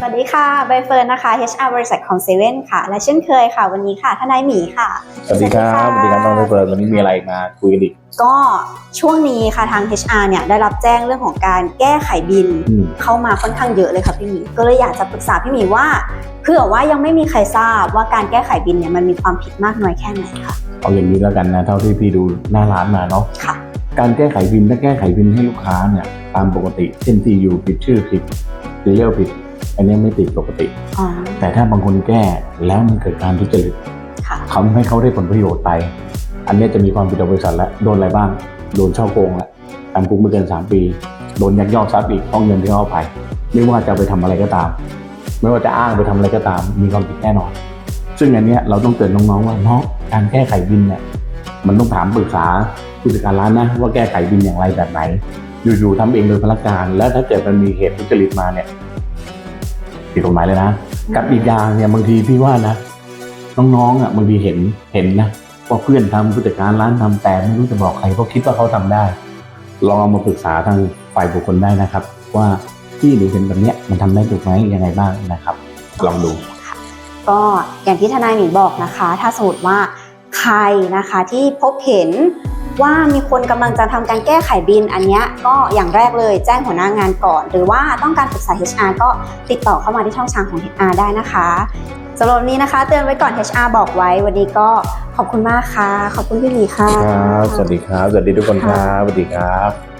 สวัสดีค่ะใบเฟิร์นนะคะ HR บริษัทของเซเว่นค่ะ และเช่นเคยค่ะ วันนี้ค่ะทนายหมีค่ะ สวัสดีครับสวัสดีครับน้องใบเฟิร์นวันนี้มีอะไรมาคุยกันอีกก็ช่วงนี้ค่ะทาง HR เนี่ยได้รับแจ้งเรื่องของการแก้ไขบินอืมเข้ามาค่อนข้างเยอะเลยค่ะพี่หมีก็เลยอยากจะปรึกษาพี่หมีว่าเผื่อว่ายังไม่มีใครทราบว่าการแก้ไขบินเนี่ยมันมีความผิดมากน้อยแค่ไหนค่ะเอาอย่างนี้แล้วกันนะเท่าที่พี่ดูหน้าร้านมาเนาะค่ะ การแก้ไขบินถ้าแก้ไขบินให้ลูกค้าเนี่ยตามปกติเช่น CU ผิดชื่อผิดซีเรียลผิด อันนี้ไม่ติดปกติอ๋อแต่ถ้าบางคนแก้แล้วมันเกิดการทุจริตค่ะทำให้เขาได้ผลประโยชน์ไป อันนี้จะมีความผิดต่อบริษัทแล้วโดนอะไรบ้าง โดนช่อโกงแล้วจำคุกไม่เกิน 3 ปี โดนยักยอกทรัพย์อีกต้องเงินที่เขาเอาไปไม่ว่าจะเอาไปทำอะไรก็ตาม ไม่ว่าจะอ้างไปทำอะไรก็ตาม มีความผิดแน่นอน ซึ่งอันเนี้ยเราต้องเตือนน้องๆว่าน้องการแก้ไขบินเนี่ยมันต้องถามปรึกษาผู้จัดการร้านนะว่าแก้ไขบินอย่างไรแบบไหน อยู่ๆทำเองโดยพนักงานแล้วถ้าเกิดมันมีเหตุทุจริตมาเนี่ย ผิดกฎหมายเลยนะ กับอีกอย่างเนี่ยบางทีพี่ว่านะน้องๆอะบางทีเห็นเห็นนะว่าเพื่อนทำผู้จัดการร้านทำแต่ไม่รู้จะบอกใครเพราะคิดว่าเขาทำได้ ลองเอามาปรึกษาทางฝ่ายบุคคลได้นะครับ ว่าที่หนูเห็นแบบเนี้ยมันทำได้ถูกไหมยังไงบ้างนะครับ ลองดูก็อย่างที่ทนายหมีบอกนะคะ ถ้าสมมติว่าใครนะคะที่พบเห็น ว่ามีคนกำลังจะทำการแก้ไขบินอันนี้ก็อย่างแรกเลยแจ้งหัวหน้างานก่อน หรือว่าต้องการปรึกษา HR ก็ติดต่อเข้ามาที่ช่องทางของ HR ได้นะคะสำหรับนนี้นะคะ เตือนไว้ก่อน HR บอกไว้ วันนี้ก็ขอบคุณมากค่ะ ขอบคุณพี่หมีค่ะครับสวัสดีครับ สวัสดีทุกคนครับสวัสดีครับ